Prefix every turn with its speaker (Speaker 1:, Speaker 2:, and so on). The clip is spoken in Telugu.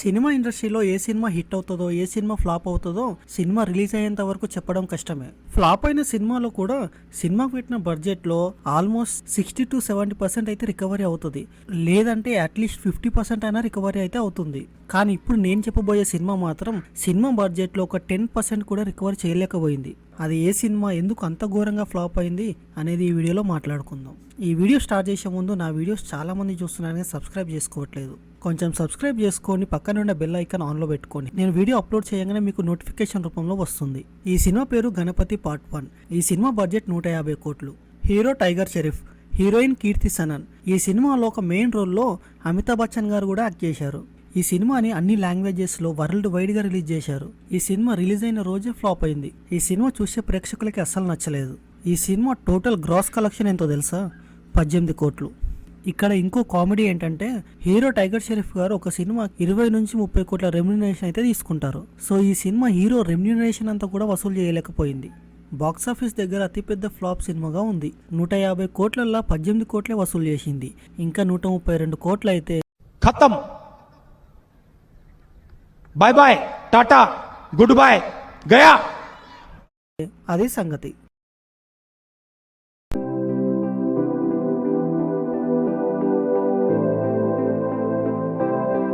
Speaker 1: సినిమా ఇండస్ట్రీలో ఏ సినిమా హిట్ అవుతుందో ఏ సినిమా ఫ్లాప్ అవుతుందో సినిమా రిలీజ్ అయ్యేంత వరకు చెప్పడం కష్టమే. ఫ్లాప్ అయిన సినిమాలో కూడా సినిమాకు పెట్టిన బడ్జెట్లో almost sixty to seventy percent అయితే రికవరీ అవుతుంది. లేదంటే అట్లీస్ట్ ఫిఫ్టీ పర్సెంట్ అయినా రికవరీ అయితే అవుతుంది. కానీ ఇప్పుడు నేను చెప్పబోయే సినిమా మాత్రం సినిమా బడ్జెట్లో ఒక టెన్ పర్సెంట్ కూడా రికవరీ చేయలేకపోయింది. అది ఏ సినిమా ఎందుకు అంత ఘోరంగా ఫ్లాప్ అయింది అనేది ఈ వీడియోలో మాట్లాడుకుందాం. ఈ వీడియో స్టార్ట్ చేసే ముందు నా వీడియోస్ చాలా మంది చూస్తున్నారని సబ్స్క్రైబ్ చేసుకోవట్లేదు. కొంచెం సబ్స్క్రైబ్ చేసుకొని పక్కన ఉన్న బెల్ ఐకాన్ ఆన్లో పెట్టుకోండి. నేను వీడియో అప్లోడ్ చేయగానే మీకు నోటిఫికేషన్ రూపంలో వస్తుంది. ఈ సినిమా పేరు గణపతి పార్ట్ వన్. ఈ సినిమా బడ్జెట్ నూట యాభై కోట్లు. Hero Tiger Shroff heroine Kriti Sanon. ఈ సినిమాలో ఒక మెయిన్ రోల్లో అమితాబ్ బచ్చన్ గారు కూడా యాక్ట్ చేశారు. ఈ సినిమాని అన్ని లాంగ్వేజెస్లో వరల్డ్ వైడ్గా రిలీజ్ చేశారు. ఈ సినిమా రిలీజ్ అయిన రోజే ఫ్లాప్ అయింది. ఈ సినిమా చూసే ప్రేక్షకులకి అస్సలు నచ్చలేదు. ఈ సినిమా టోటల్ గ్రాస్ కలెక్షన్ ఎంతో తెలుసా? పద్దెనిమిది కోట్లు. ఇక్కడ ఇంకో కామెడీ ఏంటంటే హీరో టైగర్ షరీఫ్ గారు ఒక సినిమా ఇరవై నుంచి ముప్పై కోట్ల రెమ్యునరేషన్ అయితే తీసుకుంటారు. సో ఈ సినిమా హీరో రెమ్యునరేషన్ అంతా కూడా వసూలు చేయలేకపోయింది. బాక్సాఫీస్ దగ్గర అతిపెద్ద ఫ్లాప్ సినిమాగా ఉంది. నూట యాభై కోట్లల్లో పద్దెనిమిది కోట్లే వసూలు చేసింది. ఇంకా నూట ముప్పై రెండు కోట్లు అయితే
Speaker 2: bye bye tata good bye Gaya
Speaker 1: అది సంగతి.